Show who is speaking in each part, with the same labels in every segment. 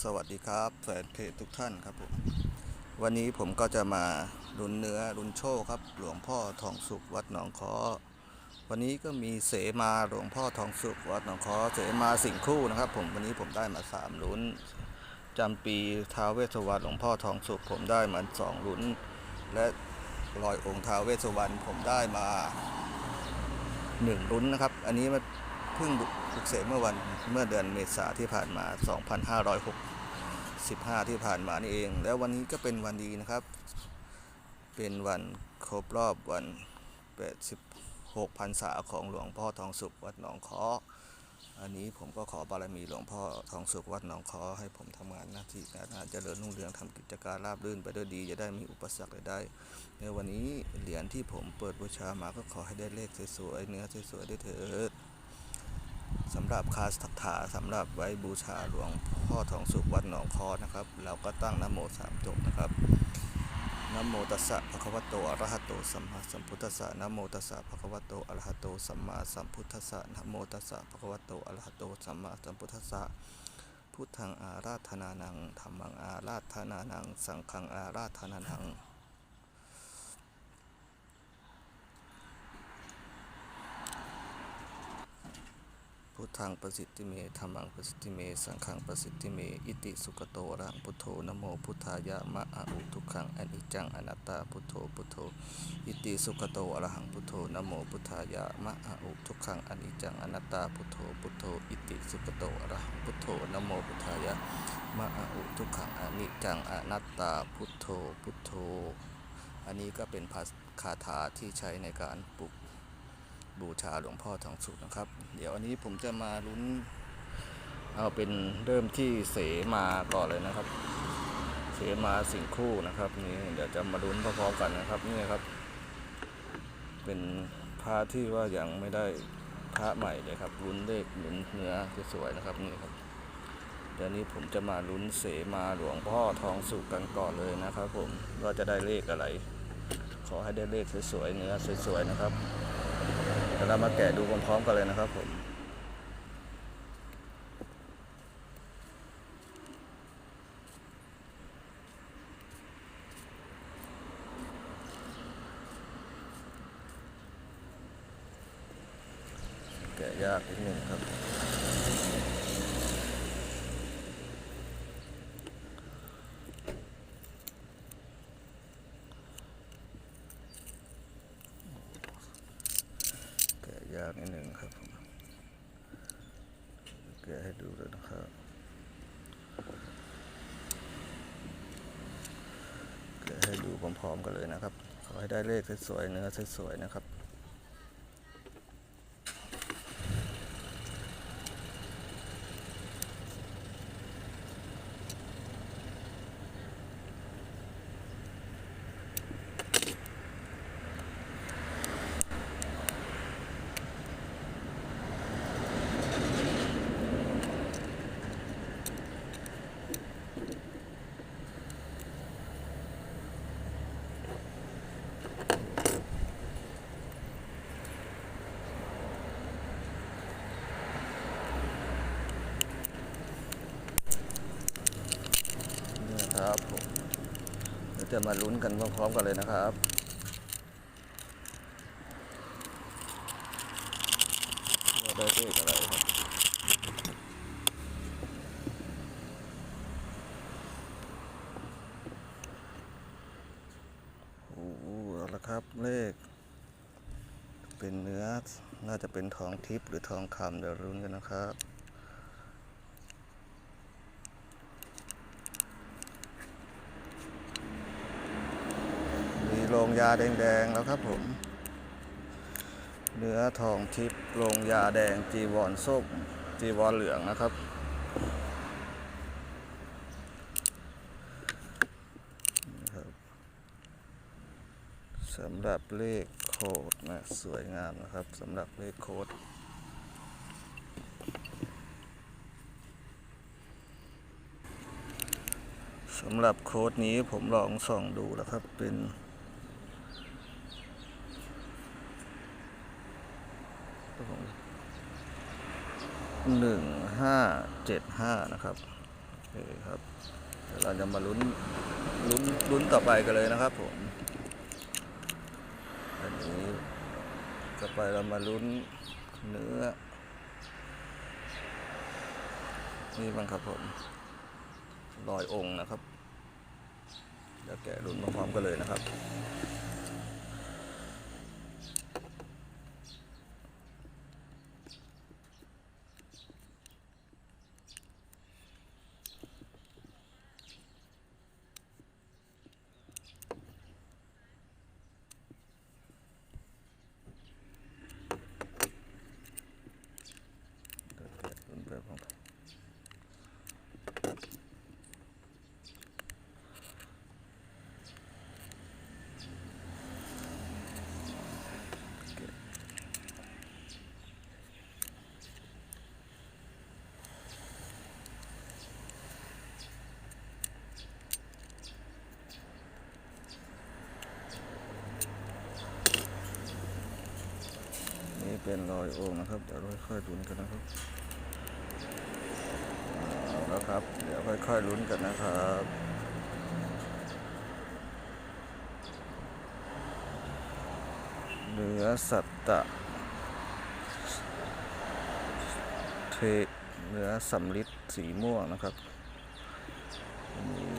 Speaker 1: สวัสดีครับแฟนเพจทุกท่านครับผมวันนี้ผมก็จะมาลุนเนื้อลุนโชคครับ หลวงพ่อทองสุขวัดหนองคอวันนี้ก็มีเสมาหลวงพ่อทองสุขวัดหนองคอเสมาสิ่งคู่นะครับ ผมวันนี้ผมได้มาสามลุนจำปีท้าวเวสสวรรณหลวงพ่อทองสุขผมได้มาสองลุนและรอยองค์ท้าวเวสสวรรณผมได้มาหนึ่งลุนนะครับ อันนี้มัน พิ่งบุกเสกเมื่อวันเมื่อเดือนเมษาที่ผ่านมา 2565 ที่ผ่านมานี่เอง แล้ววันนี้ก็เป็นวันดีนะครับ เป็นวันครบรอบวัน 86พรรษาของหลวงพ่อทองสุขวัดหนองคออันนี้ผมก็ขอบารมีหลวงพ่อทองสุขวัดหนองคอให้ผมทำงานหน้าที่การงานเจริญรุ่งเรืองทำกิจการราบรื่นไปด้วยดีจะได้มีอุปสรรคใดๆในวันนี้เหรียญที่ผมเปิดบูชามาก็ขอให้ได้เลขสวยๆเนื้อสวยๆด้วยเถิด สำหรับคาสถาสำหรับไว้บูชาหลวงพ่อทองสุขวัดหนองคอนะครับ เราก็ตั้งนโมสามจบนะครับนโมตัสสะภะคะวะโตอะระหะโตสัมมาสัมพุทธัสสะนโมตัสสะภะคะวะโตอะระหะโตสัมมาสัมพุทธัสสะนโมตัสสะภะคะวะโตอะระหะโตสัมมาสัมพุทธัสสะพุทธังอาราธนานังธรรมังอาราธนานัง สังฆังอาราธนานัง พุทธังประสิทธิเมธรรมังประสิทธิเม สังฆังประสิทธิเม อิติสุกโตอะระหังพุทโธนะโมพุทธายะมะอาอุทุกขังอนิจจังอนัตตาพุทโธพุทโธ อิติสุกโตอะระหังพุทโธนะโมพุทธายะมะอาอุทุกขังอนิจจังอนัตตาพุทโธพุทโธ อิติสุกโตอะระหังพุทโธนะโมพุทธายะมะอาอุทุกขังอนิจจังอนัตตาพุทโธพุทโธ อันนี้ก็เป็นภาคาถาที่ใช้ในการปลุก บูชาหลวงพ่อทองสุขนะครับ เดี๋ยวอันนี้ผมจะมาลุ้น เอาเป็นเริ่มที่เสมาก่อนเลยนะครับ เสมาสิ่งคู่นะครับนี่เดี๋ยวจะมาลุ้นพร้อมๆกันนะครับนี่ครับ เป็นพระที่ว่ายังไม่ได้พระใหม่เลยครับลุ้นเลขลุ้นเนื้อสวยๆนะครับนี่ครับเดี๋ยวนี้ผมจะมาลุ้นเสมาหลวงพ่อทองสุขกันก่อนเลยนะครับ ผมว่าจะได้เลขอะไร ขอให้ได้เลขสวยๆเนื้อสวยๆนะครับ ดี๋ยวเรามาแกะดูพร้อมๆกันเลยนะครับผมแกะยากนิดนึงครับ แกะยากนิดนึงครับผมแกะให้ดูเลยนะครับแกะให้ดูพร้อมๆกันเลยนะครับ ขอให้ได้เลขสวยๆเนื้อสวยๆนะครับ จะมาลุ้นกันพร้อมๆกันเลยนะครับว่าได้เลขอะไรครับ โอ้โหเอาละครับเลข เป็นเนื้อ น่าจะเป็นทองทิพย์หรือทองคำเดี๋ยวรุ้นกันนะครับ มีโรงยาแดงๆแล้วครับผมเนื้อทองทิพย์โรงยาแดงจีวรส้มจีวรเหลืองนะครับ สำหรับเลขโคดนะสวยงามนะครับสำหรับเลขโคดสำหรับโค้ดนี้ผมลองส่องดูแล้วครับเป็น หนึ่งห้าเจ็ดห้านะครับโอเครับเดี๋ยวเราจะมาลุ้นลุ้นลุ้นต่อไปกันเลยนะครับผม อันนี้ต่อไปเรามาลุ้นเนื้อ นี่บ้างครับผมลอยองค์นะครับเดี๋ยวแกะลุ้นมาพร้อมกันเลยนะครับ เดี๋ยวแกะลุ้นไปพร้อมกันนี่ เป็นรอยโอ่งนะครับ เดี๋ยวค่อยๆลุ้นกันนะครับแล้วครับ เดี๋ยวค่อยๆลุ้นกันนะครับเนื้อสัตตะเทเนื้อสำลิดสีม่วงนะครับนนี้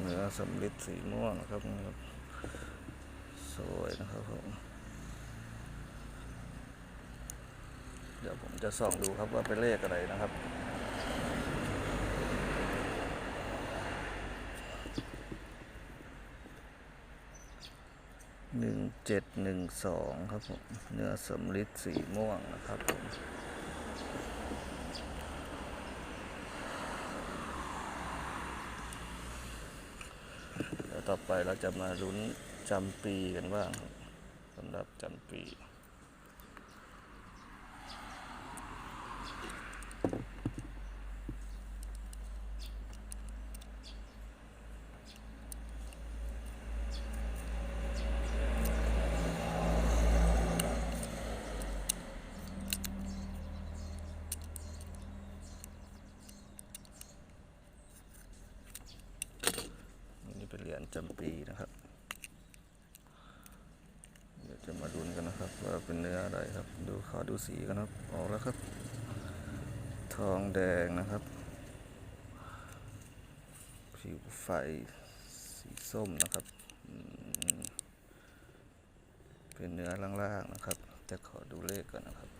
Speaker 1: เนื้อสำลิดสีม่วงนะครับสวยนะครับผม เดี๋ยวผมจะส่องดูครับว่าเป็นเลขอะไรนะครับ หนึ่งเจ็ดหนึ่งสองครับผม เนื้อสำลิดสีม่วงนะครับผมเดี๋ยวต่อไปเราจะมาลุ้นจำปีกันบ้างสำหรับจำปี นี่เป็นจำปีนะครับ เดี๋ยวจะมาดูกันนะครับ ว่าเป็นเนื้ออะไรครับ ดูขอดูสีกันครับ ออกแล้วครับ ทองแดงนะครับ ผิวไฟสีส้มนะครับ เป็นเนื้อล่างๆนะครับ จะขอดูเลขก่อนนะครับ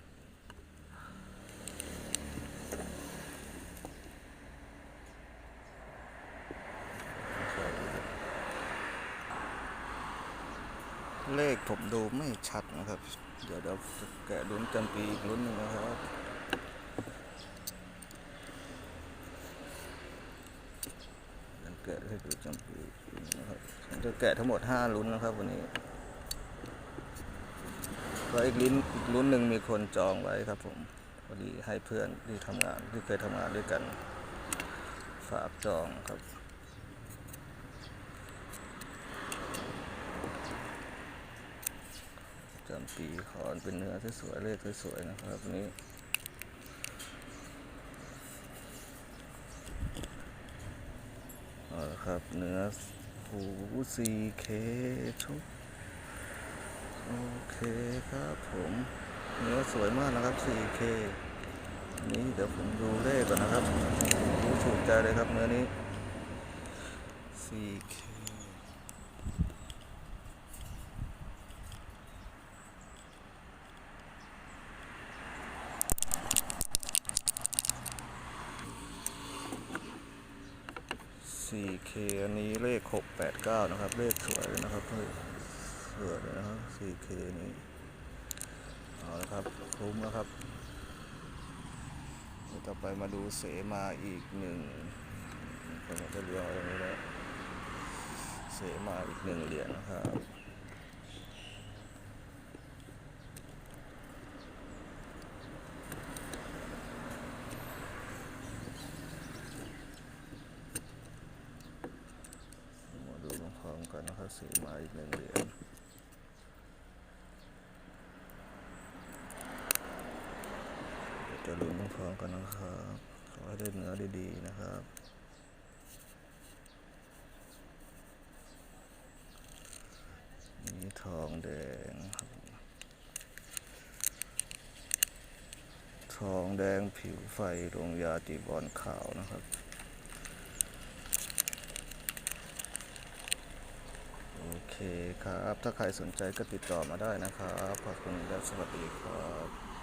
Speaker 1: เลข ผมดูไม่ชัดนะครับ เดี๋ยวเดี๋ยวแกะลุ้นจำปีอีกลุ้นหนึ่งนะครับแกะให้ดูจำปีนะครับผมจะแกะทั้งหมดห้าลุ้นนะครับวันนี้ก็อีกลุ้นอีกลุ้นหนึ่งมีคนจองไว้ครับผมพอดีให้เพื่อนที่ทำงานที่เคยทำงานด้วยกันฝากจองครับ จำปีขอนเป็นเนื้อสวยๆเลขสวยๆนะครับวันนี้เอาละครับเนื้อหูซีเคชุบโอเคครับผมเนื้อสวยมากนะครับ 4K นี้เดี๋ยวผมดูเลขก่อนนะครับดูถูกใจเลยครับเนื้อนี้ 4K 4K อันนี้เลข 689 นะครับ เลขสวยเลยนะครับเสวยเลยนะครับ 4K นี้เอาละครับคุ้มแล้วครับต่อไปมาดูเสมาอีกหนึ่งผมจะเรียงไว้ตรงนี้แล้วเสมาอีกหนึ่งเหรียญนะครับ มาดูพร้อม ๆกันนะครับเสมาอีกหนึ่งเหรียญจะลุ้นพร้อมกันนะครับขอให้ได้เนื้อดีๆนะครับนี่ทองแดงครับ ทองแดงผิวไฟดวงยาจีบอลขาวนะครับ โอเค ครับ ถ้าใครสนใจก็ติดต่อมาได้นะครับ ขอบคุณและสวัสดีครับ